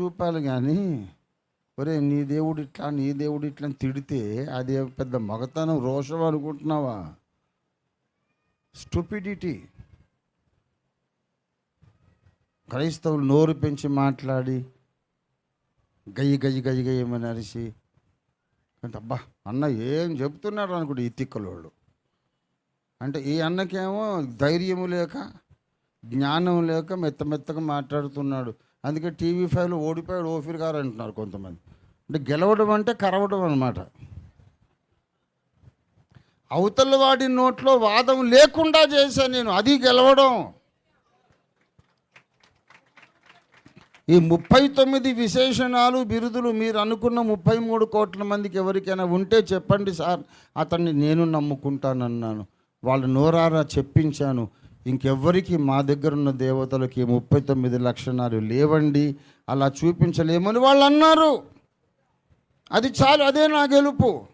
చూపాలి కానీ ఒరే నీ దేవుడు ఇట్లా నీ దేవుడు ఇట్లా అని తిడితే అది పెద్ద మగతనం రోషం అనుకుంటున్నావా? స్టూపిడిటీ. క్రైస్తవులు నోరు పెంచి మాట్లాడి గయ్యి గయ్యి గయ్యి గయ్యమని అరిసి అంటే అబ్బా అన్న ఏం చెప్తున్నారు అనుకుంటే ఈ తిక్కలోళ్ళు. అంటే ఈ అన్నకేమో ధైర్యము లేక జ్ఞానం లేక మెత్త మెత్తగా మాట్లాడుతున్నాడు. అందుకే టీవీ ఫైవ్లో ఓడిపోయాడు ఓఫీర్ గారు అంటున్నారు కొంతమంది. అంటే గెలవడం అంటే కరవడం అనమాట అవతల వాడి నోట్లో వాదం లేకుండా చేశాను నేను అది గెలవడం. ఈ ముప్పై తొమ్మిది విశేషణాలు బిరుదులు మీరు అనుకున్న ముప్పై మూడు కోట్ల మందికి ఎవరికైనా ఉంటే చెప్పండి సార్. అతన్ని నేను నమ్ముకుంటానన్నాను. వాళ్ళు నోరారా చెప్పించాను. ఇంకెవ్వరికి మా దగ్గర ఉన్న దేవతలకి ముప్పై తొమ్మిది లక్షణాలు లేవండి. అలా చూపించలేమని వాళ్ళు అన్నారు. అది చాలు అదే నా గెలుపు.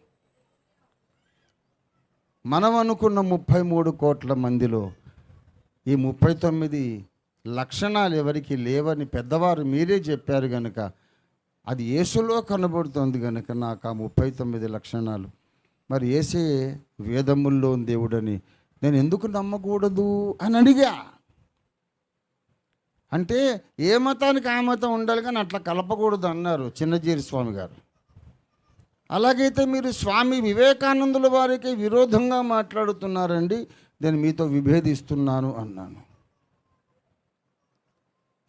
మనం అనుకున్న ముప్పై మూడు కోట్ల మందిలో ఈ ముప్పై తొమ్మిది లక్షణాలు ఎవరికి లేవని పెద్దవారు మీరే చెప్పారు కనుక అది యేసులో కనబడుతోంది కనుక నాకు ఆ ముప్పై తొమ్మిది లక్షణాలు. మరి ఏసే వేదముల్లో దేవుడని నేను ఎందుకు నమ్మకూడదు అని అడిగా. అంటే ఏ మతానికి ఆ మతం ఉండాలి కానీ అట్లా కలపకూడదు అన్నారు చిన్నజీరి స్వామి గారు. అలాగైతే మీరు స్వామి వివేకానందుల వారికి విరోధంగా మాట్లాడుతున్నారండి నేను మీతో విభేదిస్తున్నాను అన్నాను.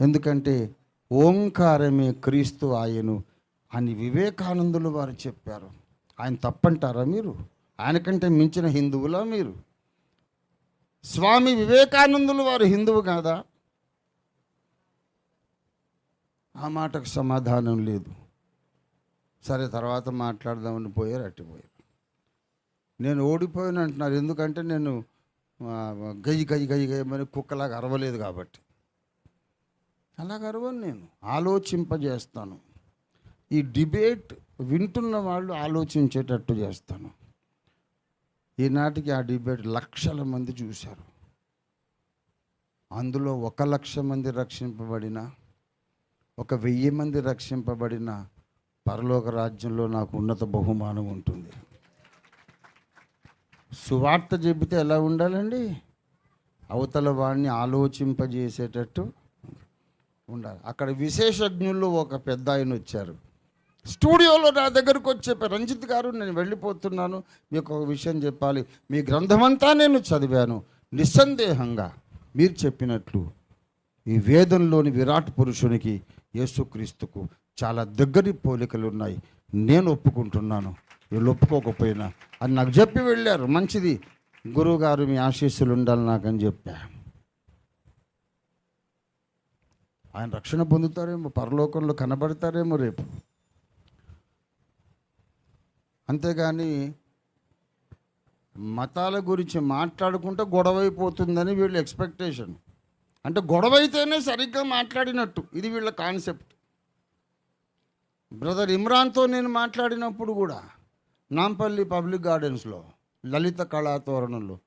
ఎందుకంటే ఓంకారమే క్రీస్తు ఆయను అని వివేకానందులు వారు చెప్పారు. ఆయన తప్పంటారా మీరు? ఆయనకంటే మించిన హిందువులా మీరు? స్వామి వివేకానందులు వారు హిందువు కాదా? ఆ మాటకు సమాధానం లేదు. సరే తర్వాత మాట్లాడదామని పోయారు అట్టిపోయారు నేను ఓడిపోయాను అంటున్నారు. ఎందుకంటే నేను గయ్యి గయ్యి గయ్యి గయ్యమని కుక్కలాగా అరవలేదు కాబట్టి. అలాగ అరవను నేను. ఆలోచింపజేస్తాను. ఈ డిబేట్ వింటున్న వాళ్ళు ఆలోచించేటట్టు చేస్తాను. ఈనాటికి ఆ డిబేట్ లక్షల మంది చూశారు. అందులో ఒక లక్ష మంది రక్షింపబడిన ఒక వెయ్యి మంది రక్షింపబడిన పరలోక రాజ్యంలో నాకు ఉన్నత బహుమానం ఉంటుంది. సువార్త చెబితే ఎలా ఉండాలండి? అవతల వాడిని ఆలోచింపజేసేటట్టు ఉండాలి. అక్కడ విశేషజ్ఞుల్లో ఒక పెద్ద ఆయన వచ్చారు. స్టూడియోలో నా దగ్గరకు వచ్చి రంజిత్ గారు నేను వెళ్ళిపోతున్నాను. మీకు ఒక విషయం చెప్పాలి. మీ గ్రంథమంతా నేను చదివాను. నిస్సందేహంగా మీరు చెప్పినట్లు ఈ వేదంలోని విరాట్ పురుషునికి యేసుక్రీస్తుకు చాలా దగ్గరి పోలికలు ఉన్నాయి. నేను ఒప్పుకుంటున్నాను. వీళ్ళు ఒప్పుకోకపోయినా. అని నాకు చెప్పి వెళ్ళారు. మంచిది. గురువుగారు మీ ఆశీస్సులు ఉండాలి నాకని చెప్పా. ఆయన రక్షణ పొందుతారేమో పరలోకంలో కనబడతారేమో రేపు. అంతేగాని మతాల గురించి మాట్లాడుకుంటే గొడవైపోతుందని వీళ్ళ ఎక్స్పెక్టేషన్ అంటే గొడవ అయితేనే సరిగ్గా మాట్లాడినట్టు. ఇది వీళ్ళ కాన్సెప్ట్ బ్రదర్ ఇమ్రాన్తో నేను మాట్లాడినప్పుడు కూడా నాంపల్లి పబ్లిక్ గార్డెన్స్లో లలిత కళాతోరణంలో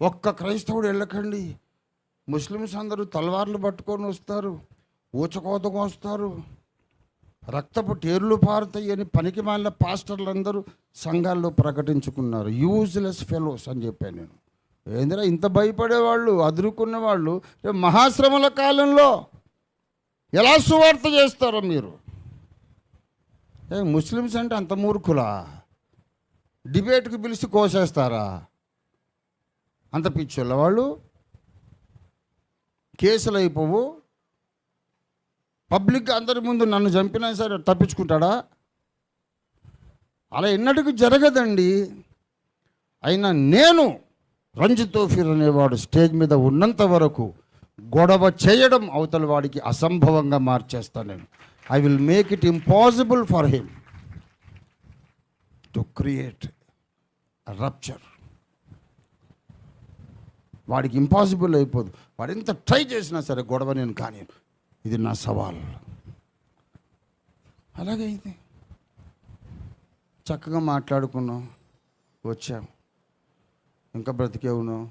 ఒక్క క్రైస్తవుడు వెళ్ళకండి. ముస్లిమ్స్ అందరూ తలవార్లు పట్టుకొని వస్తారు. ఊచకోతకు వస్తారు. రక్తపు టేర్లు పారుతాయి అని పనికి మాలిన పాస్టర్లు అందరూ సంఘాల్లో ప్రకటించుకున్నారు. యూజ్లెస్ ఫెలోస్ అని చెప్పాను నేను. ఏందిరా ఇంత భయపడేవాళ్ళు అదురుకున్న వాళ్ళు మహాశ్రమల కాలంలో ఎలా సువార్త చేస్తారో మీరు? ఏ ముస్లిమ్స్ అంటే అంత మూర్ఖులా? డిబేట్కి పిలిచి కోసేస్తారా? అంత పిచ్చోళ్ళ వాళ్ళు? కేసులు అయిపోవు. పబ్లిక్ అందరి ముందు నన్ను చంపినా సరే తప్పించుకుంటాడా? అలా ఎన్నటికి జరగదండి. అయినా నేను రంజిత్ తోఫీర్ అనేవాడు స్టేజ్ మీద ఉన్నంత వరకు గొడవ చేయడం అవతల వాడికి అసంభవంగా మార్చేస్తాను నేను. I will make it impossible for him to create rupture వాడికి ఇంపాసిబుల్ అయిపోదు. వాడు ఎంత ట్రై చేసినా సరే గొడవ నేను కానీ ఇది నా సవాల్. అలాగే ఇది చక్కగా మాట్లాడుకున్నాం. వచ్చాం. ఇంకా బ్రతికే ఉన్నాం.